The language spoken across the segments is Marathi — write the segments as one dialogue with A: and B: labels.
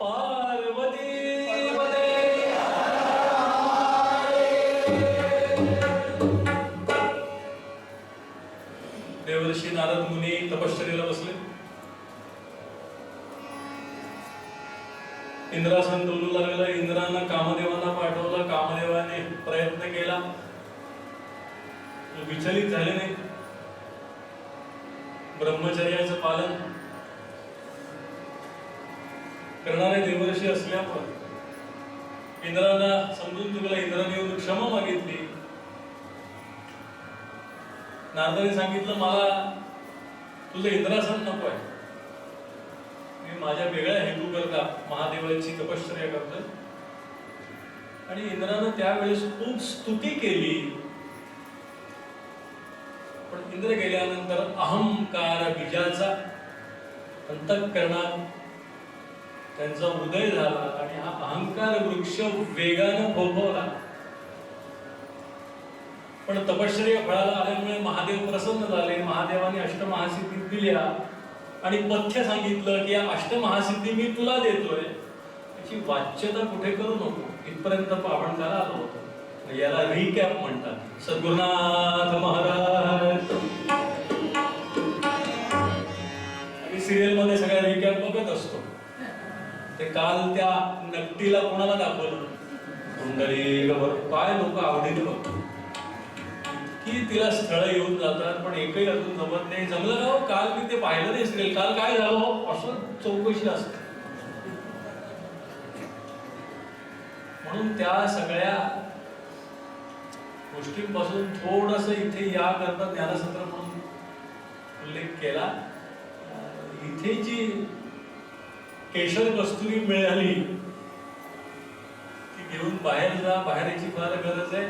A: पार्वती देवर्षी नारद मुनी तपश्चर्याला बसले. इंद्रासन डोलू लागला इंद्रानं कामदेवांना पाठवलं. कामदेवाने प्रयत्न केला. विचलित झाले नाही. ब्रह्मचर्याचं पालन करणारे देवर्षी असल्यामुळे इंद्राला समजून चुकला इंद्राने येऊन क्षमा मागितली. नारदाने सांगितलं मला तुझं इंद्रासन नको आहे. मी माझ्या वेगळ्या हेतू करता महादेवाची तपश्चर्या करतोय. आणि इंद्रानं त्यावेळेस खूप स्तुती केली. पण इंद्र गेल्यानंतर अहंकार बीजाचा अंतकरणात त्यांचा उदय झाला आणि हा अहंकार वृक्ष वेगानं फोफवला. पण तपश्चर्या फळाला आल्यामुळे महादेव प्रसन्न झाले. महादेवाने अष्टमहासिद्धी दिल्या आणि पथ्य सांगितलं की या अष्टमहासिद्धी मी तुला देतोय. त्याची वाच्यता कुठे करू नको? इथपर्यंत पावणकाला आलो होतो. याला रिकॅप म्हणतात. सद्गुरुनाथ महाराज. आणि सिरियलमध्ये काल त्या नकटीला कोणाला दाखवलं? कुंडली काय लोक आवडीने बघतो की तिला स्थळ येऊन जातात पण एकही अजून जमत नाही. जमलं का हो? काल मी ते पाहिलं नाही असेल काल काय झालं हो? असं चौकशी असते. म्हणून त्या सगळ्या गोष्टींपासून थोडस इथे या करता ज्ञानसत्र म्हणून उल्लेख केला. इथे जी केशर कस्तुरी मिळाली. ती घेऊन बाहेर जा बाहेर याची फार गरज आहे.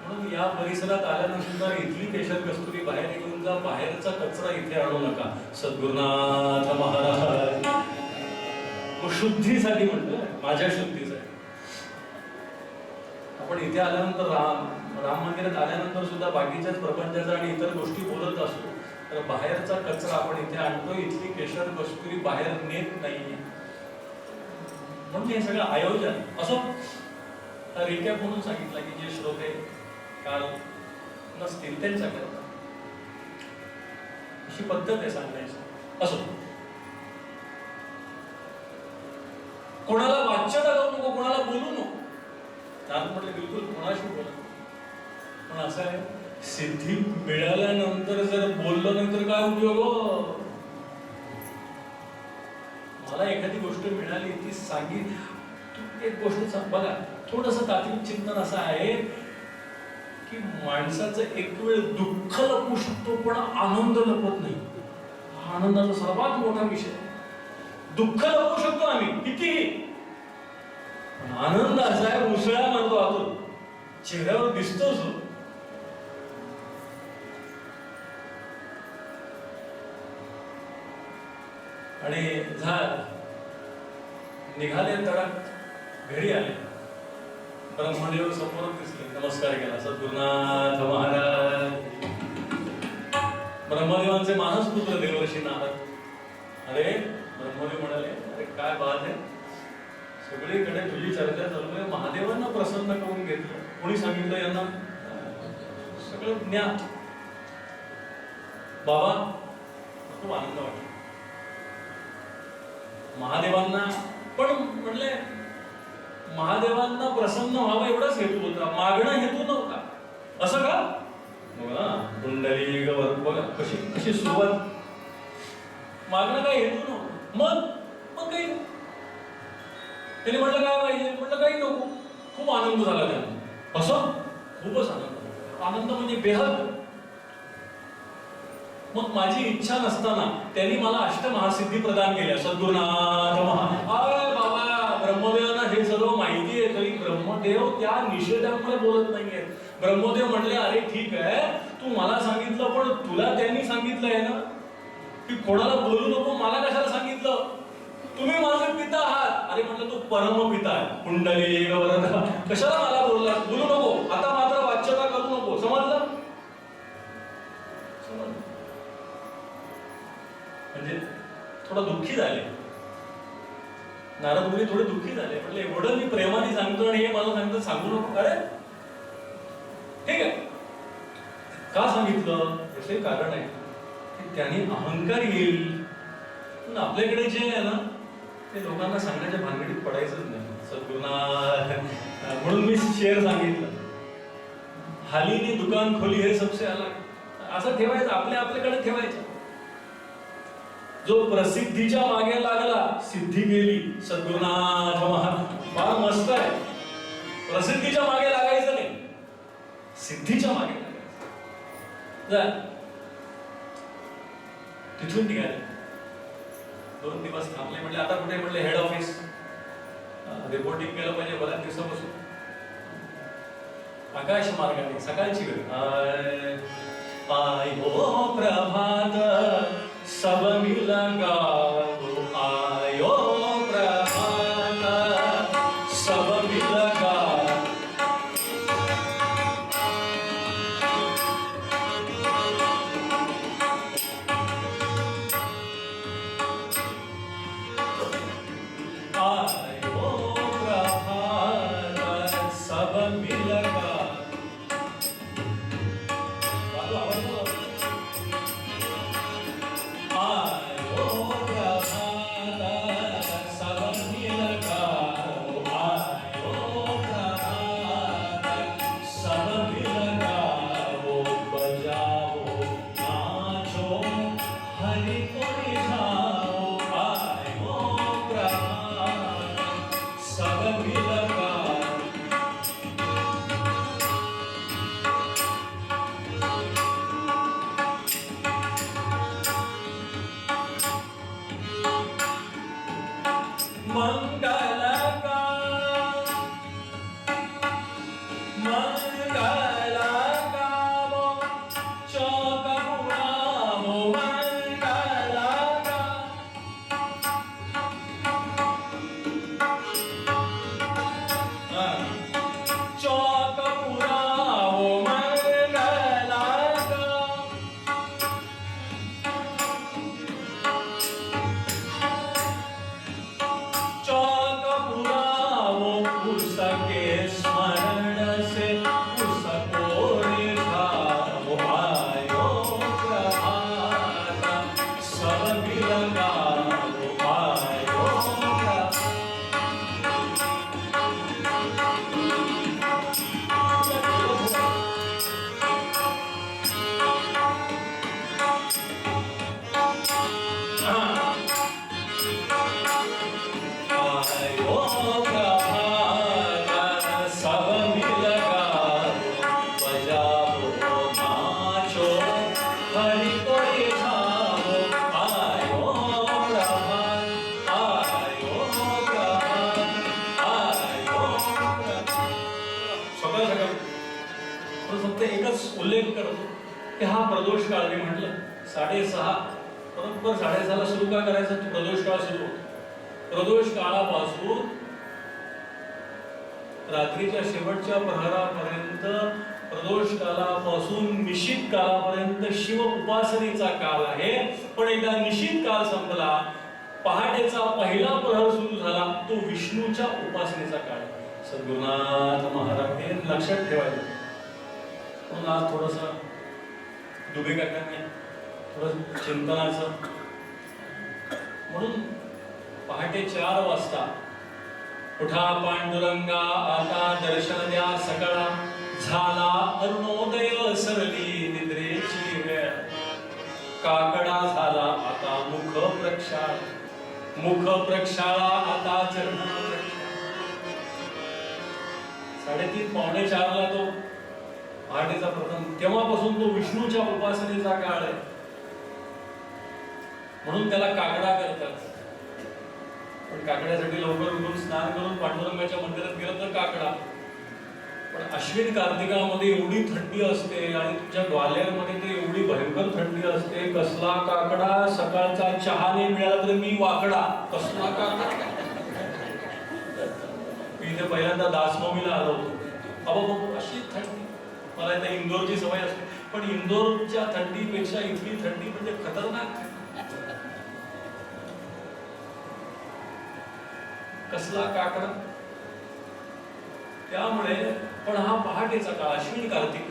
A: म्हणून या परिसरात आल्यानंतर इथली केशर कस्तुरी बाहेर घेऊन जा बाहेरचा कचरा इथे आणू नका. सद्गुरुनाथ महाराज. मग शुद्धीसाठी म्हणतोय माझ्या शुद्धीसाठी. आपण इथे आल्यानंतर राम राम मंदिरात आल्यानंतर सुद्धा बाकीच्याच प्रपंचाचा आणि इतर गोष्टी बोलत असतो. तर बाहेरचा कचरा आपण इथे आणतो इथली केशर कस्तुरी बाहेर नेत नाही म्हणून हे सगळं आयोजन. असो रिकॅप म्हणून सांगितलं की जे श्रोते काल नसतील त्यांच्याकरता अशी पद्धत आहे सांगण्याची असो. कोणाला वाच्यता करू नको कोणाला बोलू नको. त्यात म्हटलं बिलकुल कोणाशी बोला पण असं आहे सिद्धी मिळाल्यानंतर जर बोललो नाही तर काय उपयोग हो? मला एखादी गोष्ट मिळाली ती सांगित तू एक गोष्ट बघा थोडस तात्विक चिंतन असं आहे की माणसाचं एक वेळ दुःख लपू शकतो पण आनंद लपत नाही. हा आनंदाचा सर्वात मोठा विषय. दुःख लपू शकतो आम्ही किती पण आनंद असा आहे उसळ्या म्हणतो आतून चेहऱ्यावर दिसतोच हो. आणि झाड निघाले तडक. घरी आले. ब्रह्मदेव समोर दिसले. नमस्कार केला. सद्गुरुनाथ महाराज. ब्रह्मदेवांचे मानस पुत्र देवर्षी नारद. अरे ब्रह्मदेव म्हणाले अरे काय बात आहे. सगळीकडे तुझी चर्चा चालू आहे. महादेवांना प्रसन्न करून घेतलं. कोणी सांगितलं यांना? सगळं ज्ञान. बाबा खूप आनंद वाटतो महादेवांना पण म्हटले महादेवांना प्रसन्न व्हावं एवढाच हेतू होता मागणं हेतू नव्हता. असं का? बघा कुंडली गवत बघा कशी कशी सुरुवात? मागणं काय हेतू नव्हतं. मग मग काही त्याने म्हटलं काय पाहिजे? म्हटलं काही नको. खूप आनंद झाला त्यांना. असं? खूपच आनंद. आनंद म्हणजे बेहद मग माझी इच्छा नसताना त्यांनी मला अष्टमहासिद्धी प्रदान केल्या. सद्गुरुनाथ अरे बाबा ब्रह्मदेवांना हे सर्व माहिती आहे तरी ब्रह्मदेव त्या निषेधामुळे बोलत नाहीये ब्रह्मदेव म्हणले अरे ठीक आहे तू मला सांगितलं पण तुला त्यांनी सांगितलंय ना? की कोणाला बोलू नको मला कशाला सांगितलं? तुम्ही माझे पिता आहात. अरे म्हटलं तू परम पिता आहे. कुंडली कशाला मला थोडं दुःखी झाले. नारद मुनी थोडे दुःखी झाले. म्हटलं एवढं मी प्रेमाने सांगतो आणि हे मला सांगतो सांगू नको अरे ठीक आहे. का सांगितलं? याचं कारण आहे की त्याने अहंकार येईल. पण आपल्याकडे जे आहे ना ते लोकांना सांगण्याच्या भानगडीत पडायचंच नाही. सद्गुणा म्हणून मी शेअर सांगितलं. हालीनी दुकान खोली हे सबसे अलग. असं ठेवायचं आपल्या आपल्याकडे ठेवायचं. जो प्रसिद्धीच्या मागे लागला सिद्धी गेली. सद्गुरुनाथ महाराज फार मस्त आहे. प्रसिद्धीच्या मागे लागायचं नाही. सिद्धीच्या मागे लागायचं. तिथून निघाले. दोन दिवस थांबले म्हणले आता कुठे म्हणले हेड ऑफिस रिपोर्टिंग केलं पाहिजे बऱ्याच दिवसापासून. आकाश मार्गाने सकाळची वेळ. आय हो प्रभात. சபமிலங்கா एकच उल्लेख करतो की हा प्रदोष काळ मी म्हटलं साडेसहा बरोबर साडेसहाला सुरू का करायचा? तो प्रदोष काळ सुरू होतो. प्रदोष काळापासून रात्रीच्या शेवटच्या प्रहरापर्यंत प्रदोष कालापासून निशित कालापर्यंत शिव उपासनेचा काल आहे. पण एकदा निशित काल संपला पहाटेचा पहिला प्रहर सुरू झाला तो विष्णूच्या उपासनेचा काळ सद्गुरुनाथ महाराज हे लक्षात ठेवायचं. म्हणून आज थोडस दुबे काकांनी थोडं चिंतनाचं म्हणून पहाटे चार वाजता उठा पांडुरंगा आता दर्शन द्या सकाळा. झाला अरुणोदय सरली निद्रेची वेळ. काकडा झाला आता मुख प्रक्षाळ. मुख प्रक्षाळा आता चरण साडेतीन पावणे चारला तो पहाटेचा प्रथम. तेव्हापासून तो विष्णूच्या उपासनेचा काळ आहे. म्हणून त्याला काकडा करतात. पण काकड्यासाठी लवकर उठून स्नान करून पांडुरंगाच्या मंदिरात गेलं तर काकडा. पण अश्विन कार्तिकामध्ये एवढी थंडी असते आणि तुमच्या ग्वाल्हेरमध्ये ते एवढी भयंकर थंडी असते. कसला काकडा? सकाळचा चहा नाही मिळाला तर मी वाकडा. कसला काकडा? मी इथे पहिल्यांदा दासनवमीला आलो होतो. अबा बघ अशी थंडी मला इथे इंदोरची सवय असते. पण इंदोरच्या थंडीपेक्षा इथली थंडी म्हणजे खतरनाक. कसला काकड? त्यामुळे पण हा पहाटेचा काळ अश्विन कार्तिक.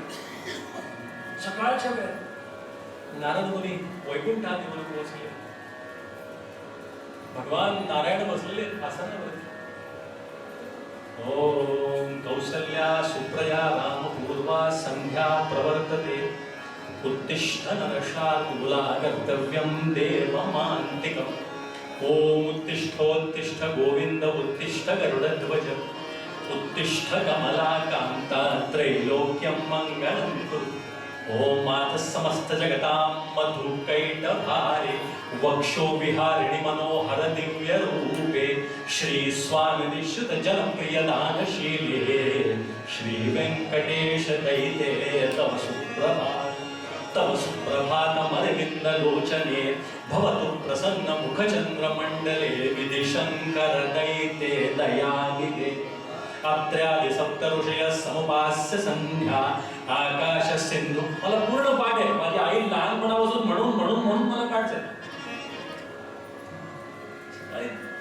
A: सकाळच्या वेळेत नारद मुनी वैकुंठात येऊन पोहोचले. भगवान नारायण बसलेले आसनावरती ओम कौसल्या सुप्रया रामपूर्वा संध्या प्रवर्तते। उत्तिष्ठ नरशार्दूला कर्तव्यं देवमान्तिकम्। ओम उत्तिष्ठोत्तिष्ठ गोविन्द उत्तिष्ठ गरुडध्वज। उत्तिष्ठ कमला कान्ता त्रैलोक्यं मङ्गलं कुरु। ओम मातः समस्त मधुकैटभारे। वक्षो विहारिणि मनोहर दिव्य रूपे श्री स्वामिनि श्रुत जनप्रिय दानशीले श्री वेङ्कटेश दैते तव सुप्रभात तव सुप्रभातमरविन्द लोचने भवतु प्रसन्न मुखचन्द्रमण्डले विधिशङ्कर दैते दयानिधे अत्र्यादि सप्तऋषय समुपास्य संध्या आकाश सिंधू मला पूर्ण पाठ आहे माझी आई लहानपणापासून म्हणून म्हणून म्हणून मला पाठ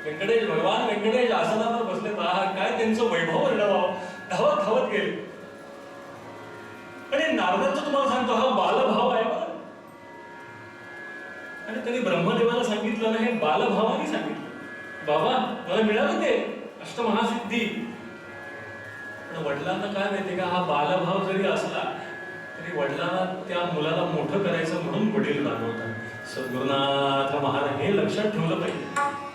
A: व्यंकटेश भगवान व्यंकटेश आसनावर बसले पहा काय त्यांचं वैभव वर्णवावं धावत धावत गेले. आणि नारदाचं तुम्हाला सांगतो हा बालभाव आहे बरं. आणि त्यांनी ब्रह्मदेवाला सांगितलं ना हे बालभावाने सांगितलं. बाबा मला मिळालं ते अष्टमहासिद्धी. पण वडिलांना काय माहितीये का हा बालभाव जरी असला तरी वडिलांना त्या मुलाला मोठं करायचं म्हणून वडील रागवतात सद्गुरुनाथ महाराज हे लक्षात ठेवलं पाहिजे.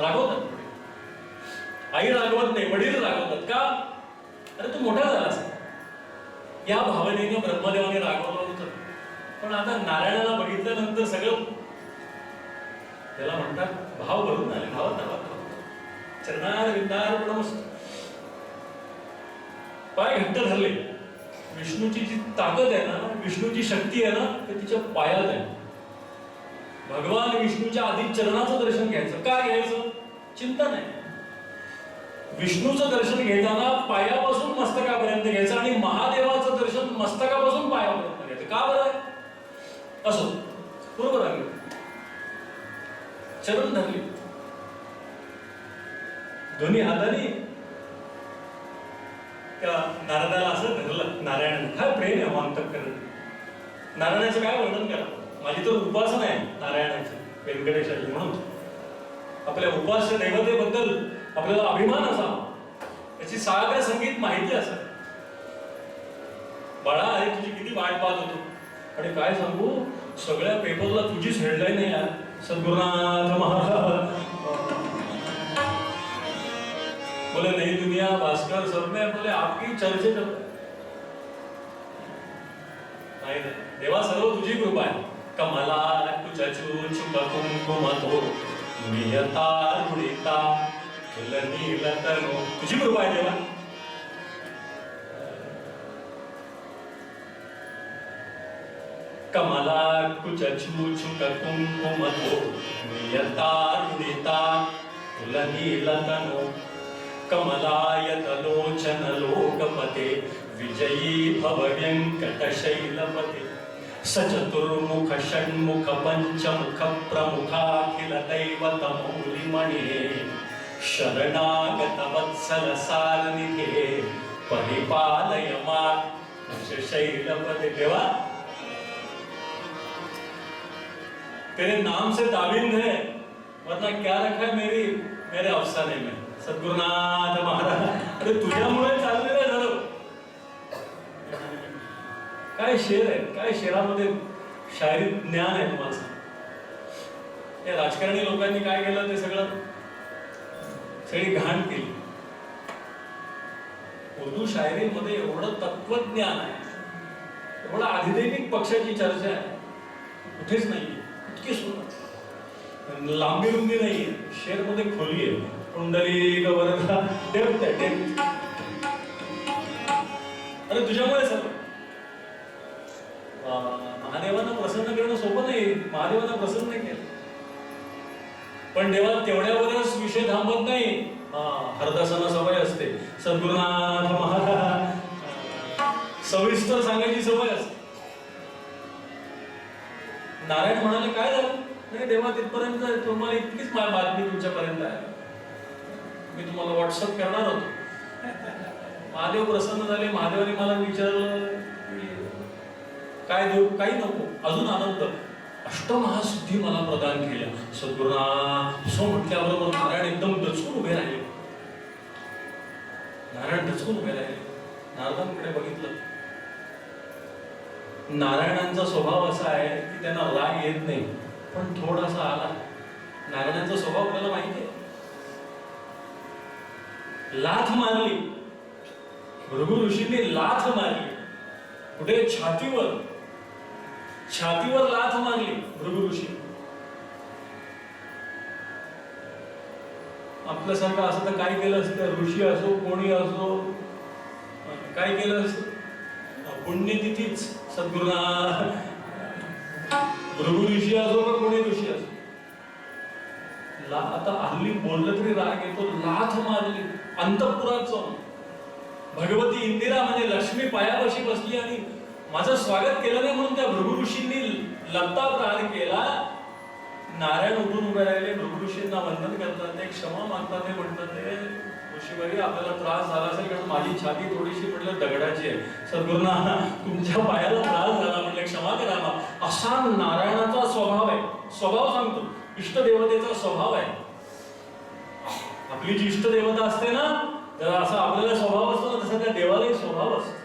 A: रागवतात आई रागवत नाही वडील रागवतात. का? अरे तू मोठा झालास. या भावनेने ब्रह्मदेवाने रागवलं होतं. पण आता नारायणाला बघितल्यानंतर सगळं त्याला म्हणतात भाव भरून आले भावात भावात चरणार विंदार नमस्त पाय घट्ट धरले. विष्णूची जी ताकद आहे ना विष्णूची शक्ती आहे ना ते तिच्या पायात आहे भगवान विष्णूच्या आधी चरणाचं दर्शन घ्यायचं. काय घ्यायचं? चिंता नाही. विष्णूचं दर्शन घेताना पायापासून मस्तकापर्यंत घ्यायचं आणि महादेवाचं दर्शन मस्तकापासून पायापर्यंत घ्यायचं. का बरं? आहे? असो बरोबर आहे. चरण धरले. दोन्ही हाताने त्या नारदाला असं धरलं नारायण काय प्रेम आहे अंतकरण नारायणाचं काय वर्णन करा? माझी तर उपासना आहे नारायणाची व्यंकटेशाची म्हणून. आपल्या उपास्य दैवतेबद्दल आपल्याला अभिमान असावा. त्याची सागर संगीत माहिती असावी. बाळा अरे तुझी किती वाट पाहत होतो. आणि काय सांगू? सगळ्या पेपरला तुझीच हेडलाईन आहे यार. सद्गुरुनाथ महाराज. बोले नई दुनिया भास्कर सब में बोले आपकी चर्चे कर. नाही देवा सर्व तुझी कृपा आहे. कमला कुचचू चुक कुंकुम तो नियता गुणिता तुझी कृपा आहे देवा. कमला कुचचू चुक कुंकुम तो नियता गुणिता फुल नील तनु कमलायतलोचन लोकपते विजयी भव व्यङ्कटशैलपते सचतुर्मुख षण्मुख पञ्चमुख प्रमुखाखिल दैवतमौलिमणे। शरणागत वत्सल सारनिधे परिपालय मा शैलपते देवा! तेरे नाम से ताबिंद है वरना क्या रखा है मेरी? मेरे अफसाने में। सद्गुरुनाथ महाराज अरे तुझ्यामुळे चाललेलं काय शेर आहे? काय शेरामध्ये शायरी ज्ञान आहे तुम्हाला सांग. या राजकारणी लोकांनी काय केलं? ते सगळं सगळी घाण केली. उर्दू शायरीमध्ये एवढं तत्वज्ञान आहे. एवढं आधिदैविक पक्षाची चर्चा आहे. कुठेच नाही इतकी सुंदर. लांबी रुंदी नाहीये. शेरमध्ये खोली आहे. कुंडली डेप्थ आहे अरे तुझ्यामुळे सर नाही महादेवांना प्रसन्न नाही केलं. पण देवा तेवढ्यावरच विषय थांबत नाही. हरदासांना सवय असते. सद्गुरुनाथ महाराज. सविस्तर सांगायची सवय असते. नारायण म्हणाले काय झालं? नाही देवा तिथपर्यंत तुम्हाला इतकीच मा- बातमी तुमच्यापर्यंत आहे. मी तुम्हाला व्हॉट्सअप करणार होतो. महादेव प्रसन्न झाले. महादेवाने मला विचारलं की काय देऊ? काही नको. अजून आनंद. अष्टमहासिद्धी मला प्रदान केल्या. सद्गुरुना सो म्हटल्याबरोबर नारायण एकदम दचकून उभे राहिले. नारायण दचकून उभे राहिले. नारदांकडे बघितलं. नारायणांचा स्वभाव असा आहे की त्यांना राग येत नाही पण थोडासा आला. नारायणांचा स्वभाव आपल्याला माहिती आहे? लाथ मारली. भृगु ऋषींनी लाथ मारली. कुठे छातीवर छातीवर लाथ मारली भृगु ऋषी आपल्यासारखं असं तर काय केलं असतं ऋषी असो कोणी असो काय केलं असतं. पुण्यतिथीच सद्गुरुना भृगु ऋषी असो का कोणी ऋषी असो. ला आता हल्ली बोललं तरी राग येतो लाथ मारली अंतपुरात जाऊन. भगवती इंदिरा म्हणजे लक्ष्मी पायापाशी बसली आणि माझं स्वागत केलं नाही म्हणून त्या भृगु ऋषींनी लत्ता प्रहार केला. नारायण उठून उभे राहिले. भृगु ऋषींना वंदन करतात ते क्षमा मागतात ते म्हणतात ते ऋषीवरी आपल्याला त्रास झाला असेल कारण माझी छाती थोडीशी म्हटलं दगडाची आहे. सद्गुरुना तुमच्या पायाला त्रास झाला म्हटलं क्षमा करा असा नारायणाचा स्वभाव आहे. स्वभाव सांगतो. इष्टदेवतेचा स्वभाव आहे. आपली जी इष्टदेवता असते ना तर असा आपल्याला स्वभाव असतो ना तसा त्या देवालाही स्वभाव असतो.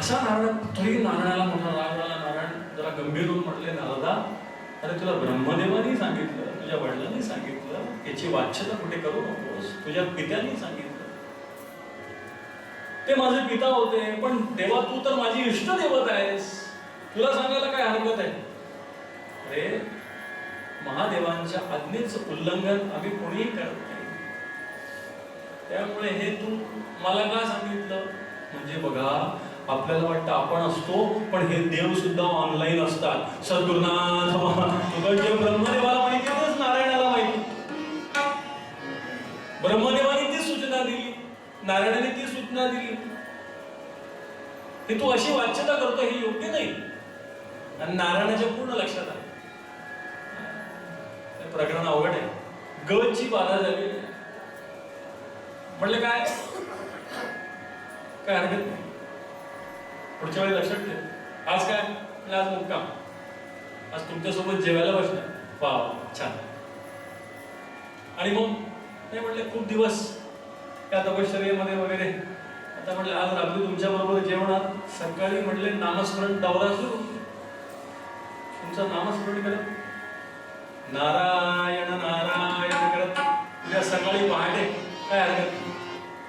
A: असा नारायण कुठेही नारायणाला मोठा राग नारायण जरा गंभीर होऊन म्हटले नारदा अरे तुला ब्रह्मदेवानी सांगितलं तुझ्या वडिलांनी सांगितलं याची वाच्यता कुठे करू नकोस तुझ्या पित्यांनी सांगितलं. ते माझे पिता होते पण देवा तू तर माझी इष्टदेवत आहेस. तुला सांगायला काय हरकत आहे? अरे महादेवांच्या आज्ञेचं उल्लंघन आम्ही कोणीही करत नाही. त्यामुळे हे तू मला का सांगितलं? म्हणजे बघा आपल्याला वाटतं आपण असतो पण हे देव सुद्धा ऑनलाईन असतात. सद्गुरुनाथ तुला ब्रह्मदेवाला माहिती तेच नारायणाला माहिती ब्रह्मदेवाने ती सूचना दिली. नारायणाने ती सूचना दिली. हे तू अशी वाच्यता करतो हे योग्य नाही. आणि नारायणाच्या पूर्ण लक्षात आलं प्रकरण अवघड आहे. गवतची बाधा झाली. म्हणलं काय? काय हरकत नाही. पुढच्या वेळी लक्षात ठेव. आज काय? आज मुक्काम. आज तुमच्यासोबत जेवायला बसणार. वा छान. आणि मग ते म्हटले खूप दिवस त्या तपश्चर्यामध्ये वगैरे. आता म्हटलं आज रात्री तुमच्या बरोबर जेवणात सकाळी म्हटले नामस्मरण दौरा सुरू. तुमचं नामस्मरण करत. नारायण नारायण करत. उद्या सकाळी पहाटे काय हरकत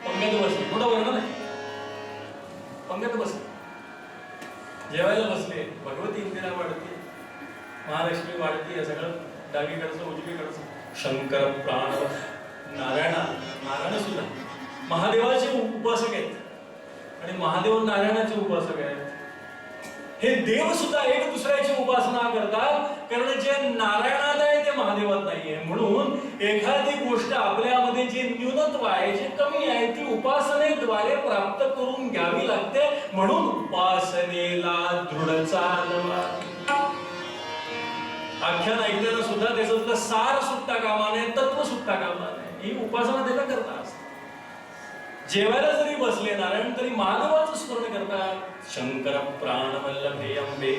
A: पंगत बसले. मोठं वर्णन आहे पंगत बसले. जेवायला बसले. भगवती इंदिरा वाढती महालक्ष्मी वाढते हे सगळं डावीकडचं उजवीकडचं. शंकर प्राण नारायण नारायण सुद्धा. महादेवाचे उपासक आहेत. आणि महादेव नारायणाचे उपासक आहेत. हे देव सुद्धा एक दुसऱ्याची उपासना करतात. कारण जे नारायणात आहे ते महादेवात नाहीये. म्हणून एखादी गोष्ट आपल्यामध्ये जे न्यूनत्व आहे जे कमी आहे ती उपासनेद्वारे प्राप्त करून घ्यावी लागते. म्हणून उपासनेला दृढ चालवा. आख्यान ऐकताना सुद्धा त्याचं सार सुट्टा कामा नये तत्व सुट्टा कामा नये. ही उपासना त्याला करता असते. जेवायला जरी बसले नारायण तरी मानवाचं स्मरण करतात शंकर प्राण वल्लभे अंबे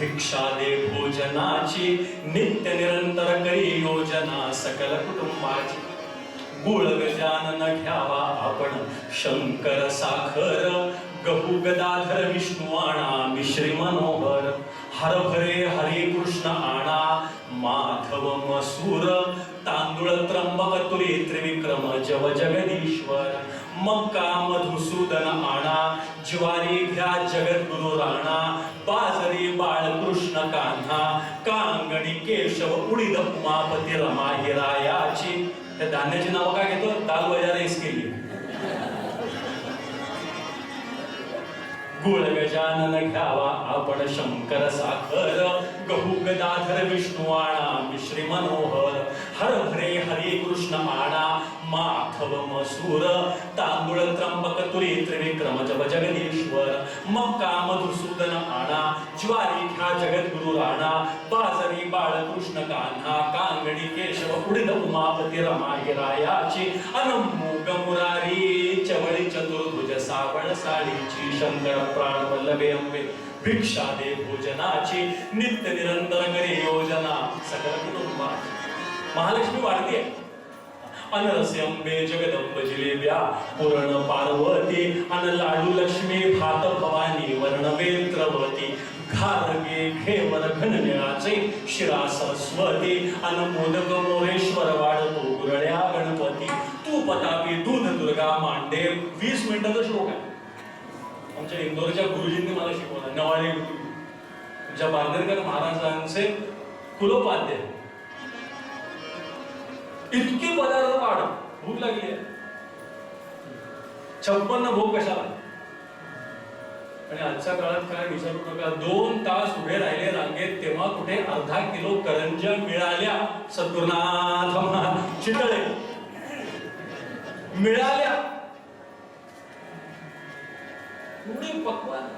A: भिक्षा दे भोजनाची. नित्य निरंतर करी योजना सकल कुटुंबाची. गुळ गजानन घ्यावा आपण. शंकर साखर गहू गदाधर विष्णू आणा मिश्री मनोहर. हरभरे हरे कृष्ण आणा माधव मसूर तांदूळ त्र्यंबक तुरी त्रिविक्रम जव जगदीश्वर. मक्का मधुसूदन आणा ज्वारी घ्या जगद्गुरु राणा बाजरी बाळकृष्ण कान्हा कांगणी केशव उडीद उमापती रमा हिरायाची. त्या धान्याची नावं काय घेतो? दाल वजारा केली गुळ गजानन घ्यावा आपण शंकर साखर गहू गदाधर विष्णू आणा मिश्री मनोहर हर हरे हरे कृष्ण आणा माधव मसूर तांदूळ त्र्यंबक तुरी त्रिविक्रम जप जगदीश्वर मक्का मधुसूदन आणा ज्वारी ख्या जगद्गुरु राणा बाजरी बाळकृष्ण कान्हा कांगडी केशव उडीद उमापती रमाहिरायाची अनमूग मुरारी चवळी चतुर्भुज सावळ साडीची शंकर प्राण वल्लभे अंबे भिक्षा दे भोजनाची नित्य निरंतर करी योजना सकल कुटुंबाची. महालक्ष्मी वाढते अनरसे अंबे जगदंब जिलेब्या पूर्ण पार्वती अन लाडू लक्ष्मी भात भवानी वर्ण वेत्रवती. घारगे घेवर घननिळाचे शिरा सरस्वती. अन मोदक मोरेश्वर वाढतो गुरळ्या गणपती. तू पतापी दूध दुर्गा मांडे. वीस मिनिटाचा श्लोक आहे. आमच्या इंदोरच्या गुरुजींनी मला शिकवलं. नवाळे गुरु. आमच्या बांदरकर महाराजांचे कुलोपाध्याय. इतकी पदार्थ वाढ. भूक लागली आहे. छप्पन्न भोग कशाला? आणि आजच्या काळात काय विचारू नका. दोन तास उभे राहिले रांगेत तेव्हा कुठे अर्धा किलो करंज्या मिळाल्या? सद्गुरुनाथ चितळे मिळाल्या. एवढी पक्वान.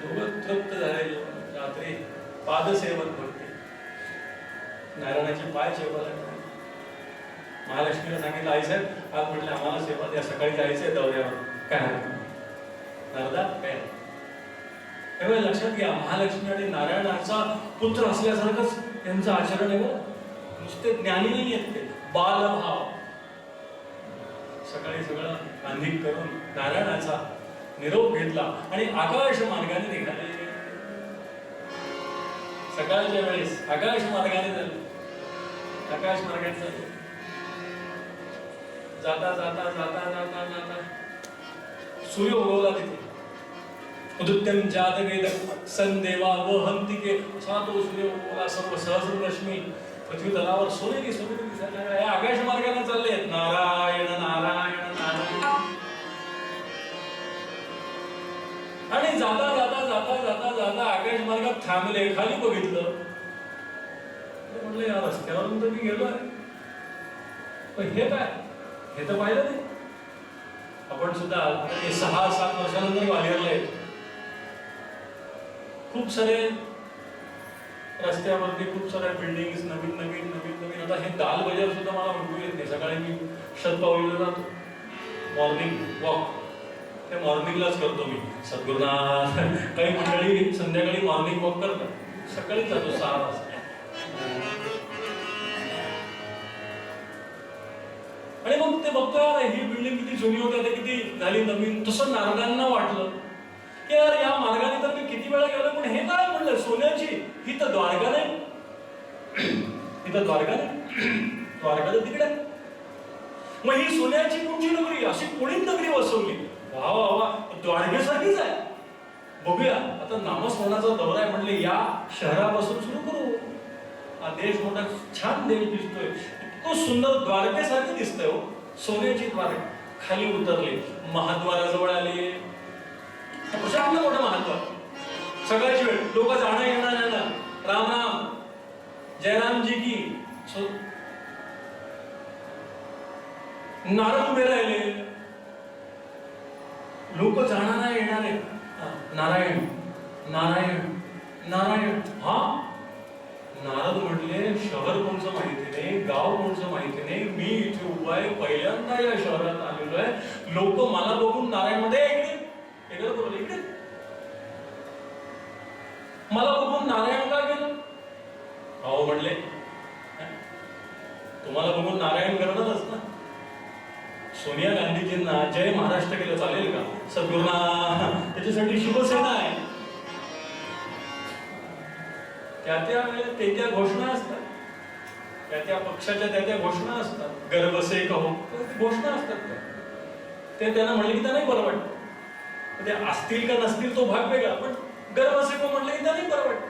A: दोघं तृप्त झाले रात्री पादसेवन करते. नारायणाची पाय जेवायला महालक्ष्मीला सांगितलं आई साहेब आज म्हटलं आम्हाला सेवा द्या सकाळी जायचंय दौऱ्यावर. काय नारदा काय त्यामुळे लक्षात घ्या महालक्ष्मी आणि नारायणाचा पुत्र असल्यासारखंच त्यांचं आचरण आहे नुसते ज्ञानी नाही येत ते बालभाव. सकाळी सगळं अंधिक करून नारायणाचा निरोप घेतला आणि आकाश मार्गाने निघाले. सकाळच्या वेळेस आकाश मार्गाने झालं आकाश मार्गाने झालं जाता जाता जाता जाता जाता. सूर्य उगवला तिथे. उदुत्यम जातवेद संदेवा व हंतिके असा तो सूर्य उगवला. सर्व सहस्र रश्मी पृथ्वी तलावर सोनेरी सोनेरी दिसायला लागल्या. हे. आकाश मार्गाने चालले आहेत. नारायण नारायण नारायण. आणि जाता जाता जाता जाता जाता आकाश मार्गात थांबले. खाली बघितलं. म्हटलं या रस्त्यावरून तर मी गेलोय. पण हे काय? हे तर पाहिलं नाही आपण सुद्धा हे सहा सात वर्षानंतर ग्वालियरला खूप सारे रस्त्यावरती खूप साऱ्या बिल्डिंग नवीन नवीन नवीन नवीन. आता हे दाल बजार सुद्धा मला म्हणू येत नाही. सकाळी मी शतपावलीला जातो. मॉर्निंग वॉक ते मॉर्निंगलाच करतो मी. सद्गुरुनाथ. काही मंडळी संध्याकाळी मॉर्निंग वॉक करतात. सकाळीच जातो सहा वाजता. आणि मग ते बघतो यार ही बिल्डिंग किती जुनी होती आता किती झाली नवीन. तसं नारदांना वाटलं. की यार या मार्गाने तर मी किती वेळा गेलो पण हे काय म्हणलं? सोन्याची? ही तर द्वारका नाही. ही तर द्वारका नाही. द्वारका तर तिकडे. मग ही सोन्याची कुठची नगरी? अशी कोणी नगरी वसवली? वा वा वा. द्वारकेसाठीच आहे. बघूया. आता नामस्मरणाचा दौरा आहे म्हणले या शहरापासून सुरू करू. हा देश मोठा छान देश दिसतोय. तो सुंदर द्वारकेसारखं दिसतंय हो. सोन्याची द्वारक. खाली उतरले महाद्वाराजवळ आले. प्रचंड मोठं महाद्वार सगळ्याची वेळ. लोक जाणं येणार येणार राम राम. जयरामजी की. नारद उभे राहिले. लोक जाणार येणार आहे नारायण. नारायण. नारायण. हा? नारद म्हटले शहर कोणचं माहिती नाही गाव कोणचं माहिती नाही मी इथे उभा आहे पहिल्यांदा या शहरात आलेलो आहे. लोक मला बघून नारायणमध्ये इकडे. बोलले इकडे. मला बघून नारायण का गेलं? अहो म्हणले तुम्हाला बघून नारायण करणारच ना. सोनिया गांधीजींना जय महाराष्ट्र केलं चालेल का? सद्गुरुना त्याच्यासाठी शिवसेना आहे. त्या त्या वेळेला ते त्या घोषणा असतात. त्या त्या पक्षाच्या त्या त्या घोषणा असतात. गर्भसे कहो. तर घोषणा असतात त्या. ते त्यांना म्हणले की त्यांना बरं वाटतं. ते असतील का नसतील तो भाग वेगळा. पण गर्भसे कहो म्हटलं की त्यांनाही बरं वाटतं.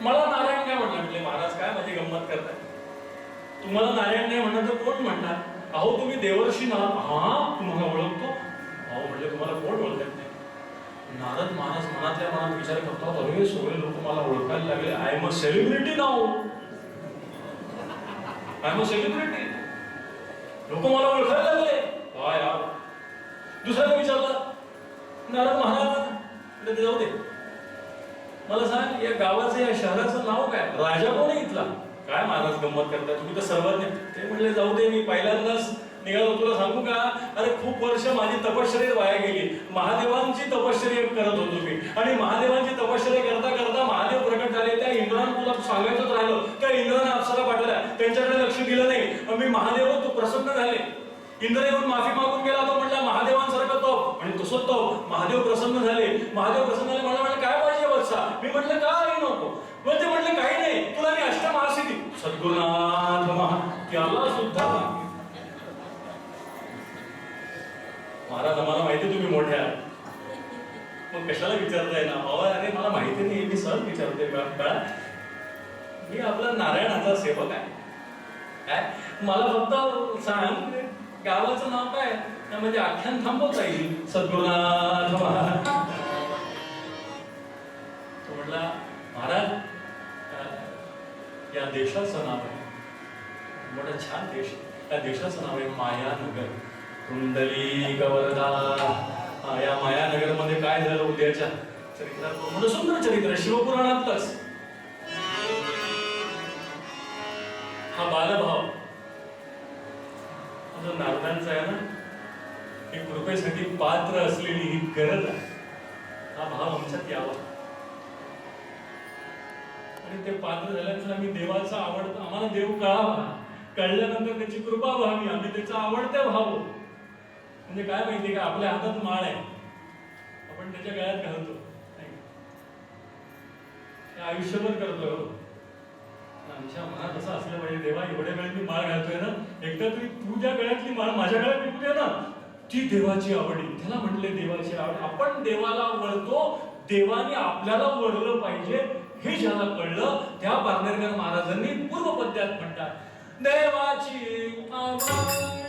A: मला नारायण काय म्हणणार. म्हटले महाराज काय माझी गंमत करताय? तुम्हाला नारायण नाही म्हणणार तर कोण म्हणणार? अहो तुम्ही देवर्षी ना हा तुम्हाला ओळखतो? अहो म्हटले तुम्हाला कोण ओळखत? नारद महाराज मनातल्या मनात विचार करतो अरे सगळे लोक मला ओळखायला लागले. आय एम अ सेलिब्रिटी नाव आय एम सेलिब्रिटी लोक मला ओळखायला लागले. काय यार दुसऱ्याने विचारला नारद महाराज जाऊ दे. मला सांग या गावाचं या शहराचं नाव काय? राजा कोणी इथला काय महाराज गंमत करताय? तुम्ही तर सर्वज्ञ ते म्हणले जाऊ दे मी पहिल्यांदाच निघालो तुला सांगू का? अरे खूप वर्ष माझी तपश्चर्या वाया गेली. महादेवांची तपश्चर्या करत होतो मी. आणि महादेवांची तपश्चर्या करता करता महादेव प्रकट झाले. त्या इंद्रानं तुला सांगायचंच राहिलं. त्या इंद्रानं अप्सरा पाठवल्या. त्यांच्याकडे लक्ष दिलं नाही. मी महादेव तू प्रसन्न झाले. इंद्र येऊन माफी मागून गेला. तो म्हटला महादेवांसारखं तप. आणि तसं तप. महादेव प्रसन्न झाले. महादेव प्रसन्न झाले. मला म्हटलं काय पाहिजे वत्सा? मी म्हटलं काय नको. मग ते म्हटलं काही नाही. तुला मी अष्टमहासिद्धी सद्गुरुनाथ महा त्याला सुद्धा मागे. महाराज आम्हाला माहिती तुम्ही मोठ्या. मग कशाला विचारताय ना? बाबा अरे मला माहिती नाही मी सहज विचारते बाळा मी आपला नारायणाचा सेवक आहे. काय? मला फक्त सांग गावाचं नाव काय? म्हणजे आख्यान थांबवता येईल. सद्गुरुनाथ महाराज. तो म्हटला महाराज या देशाचं नाव आहे. मोठा छान देश आहे. त्या देशाचं नाव आहे मायानगर. कुंडली गवरदा या मायानगरमध्ये काय झालं उद्याच्या चरित्रात? म्हणून सुंदर चरित्र शिवपुराणातच. हा बालभाव. जो नारदांचा आहे ना ही कृपेसाठी पात्र असलेली ही गरज आहे. हा भाव आमच्यात यावा. आणि ते पात्र झाल्यानंतर आम्ही देवाचा आवड आम्हाला देव कळावा. कळल्यानंतर त्याची कृपा व्हावी. आम्ही त्याचा आवडत्या व्हावं म्हणजे काय माहितीये का? आपल्या हातात माळ आहे. आपण त्याच्या गळ्यात घालतो. आयुष्यभर करतोय हो. आमच्या मनात असं असलं पाहिजे देवा एवढ्या वेळेत मी माळ घालतोय ना एकदा तरी तू ज्या गळ्यातली माळ माझ्या गळ्यात विकू दे ना ती देवाची आवडी त्याला म्हटले देवाची आवड. आपण देवाला वळतो देवाने आपल्याला वळलं पाहिजे हे ज्याला कळलं त्या पारनेरकर महाराजांनी पूर्व पद्यात म्हणतात देवाची आवड